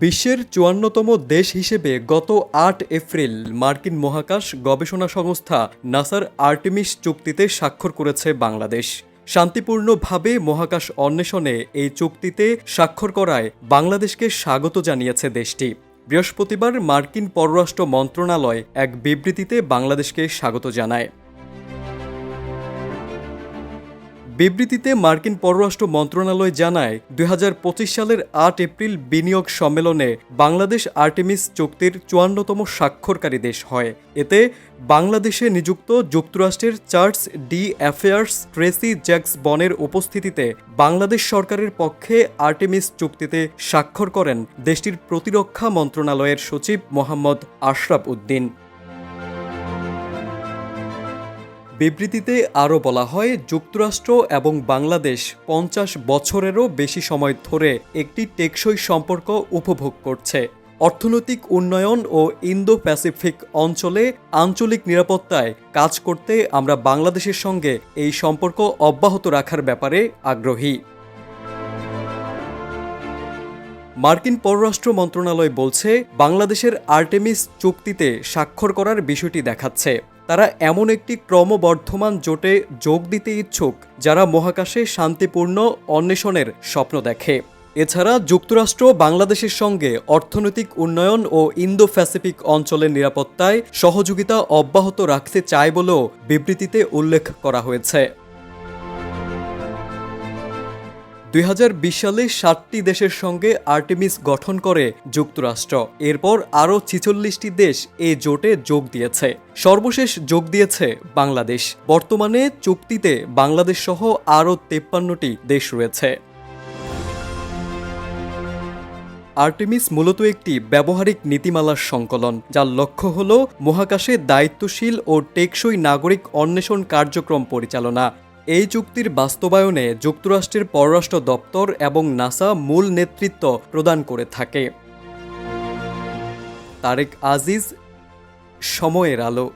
বিশ্বের চুয়ান্নতম দেশ হিসেবে গত আট এপ্রিল মার্কিন মহাকাশ গবেষণা সংস্থা নাসার আর্টেমিস চুক্তিতে স্বাক্ষর করেছে বাংলাদেশ। শান্তিপূর্ণভাবে মহাকাশ অন্বেষণে এই চুক্তিতে স্বাক্ষর করায় বাংলাদেশকে স্বাগত জানিয়েছে দেশটি। বৃহস্পতিবার মার্কিন পররাষ্ট্র মন্ত্রণালয় এক বিবৃতিতে বাংলাদেশকে স্বাগত জানায়। বিবৃতিতে মার্কিন পররাষ্ট্র মন্ত্রণালয় জানায় দুই হাজার পঁচিশ সালের আট এপ্রিল বিনিয়োগ সম্মেলনে বাংলাদেশ আর্টেমিস চুক্তির চুয়ান্নতম স্বাক্ষরকারী দেশ হয়। এতে বাংলাদেশে নিযুক্ত যুক্তরাষ্ট্রের চার্লস ডি অ্যাফেয়ার্স, ট্রেসি জ্যাক্স বনের উপস্থিতিতে বাংলাদেশ সরকারের পক্ষে আর্টেমিস চুক্তিতে স্বাক্ষর করেন দেশটির প্রতিরক্ষা মন্ত্রণালয়ের সচিব মোহাম্মদ আশরাফ উদ্দিন। বিবৃতিতে আরও বলা হয়, যুক্তরাষ্ট্র এবং বাংলাদেশ পঞ্চাশ বছরেরও বেশি সময় ধরে একটি টেকসই সম্পর্ক উপভোগ করছে। অর্থনৈতিক উন্নয়ন ও ইন্দো প্যাসিফিক অঞ্চলে আঞ্চলিক নিরাপত্তায় কাজ করতে আমরা বাংলাদেশের সঙ্গে এই সম্পর্ক অব্যাহত রাখার ব্যাপারে আগ্রহী। মার্কিন পররাষ্ট্র মন্ত্রণালয় বলছে, বাংলাদেশের আর্টেমিস চুক্তিতে স্বাক্ষর করার বিষয়টি দেখাচ্ছে। তারা এমন একটি ক্রমবর্ধমান জোটে যোগ দিতে ইচ্ছুক, যারা মহাকাশে শান্তিপূর্ণ অন্বেষণের স্বপ্ন দেখে। এছাড়া যুক্তরাষ্ট্র বাংলাদেশের সঙ্গে অর্থনৈতিক উন্নয়ন ও ইন্দো প্যাসিফিক অঞ্চলের নিরাপত্তায় সহযোগিতা অব্যাহত রাখতে চায় বলেও বিবৃতিতে উল্লেখ করা হয়েছে। দুই হাজার বিশ সালে ষাটটি দেশের সঙ্গে আর্টেমিস গঠন করে যুক্তরাষ্ট্র। এরপর আরও ছিচল্লিশটি দেশ এ জোটে যোগ দিয়েছে। সর্বশেষ যোগ দিয়েছে বাংলাদেশ। বর্তমানে চুক্তিতে বাংলাদেশ সহ আরও তেপ্পান্নটি দেশ রয়েছে। আর্টেমিস মূলত একটি ব্যবহারিক নীতিমালার সংকলন, যার লক্ষ্য হল মহাকাশে দায়িত্বশীল ও টেকসই নাগরিক অন্বেষণ কার্যক্রম পরিচালনা। এই চুক্তির বাস্তবায়নে যুক্তরাষ্ট্রের পররাষ্ট্র দপ্তর এবং নাসা মূল নেতৃত্ব প্রদান করে থাকে। তারেক আজিজ, সময়ের আলো।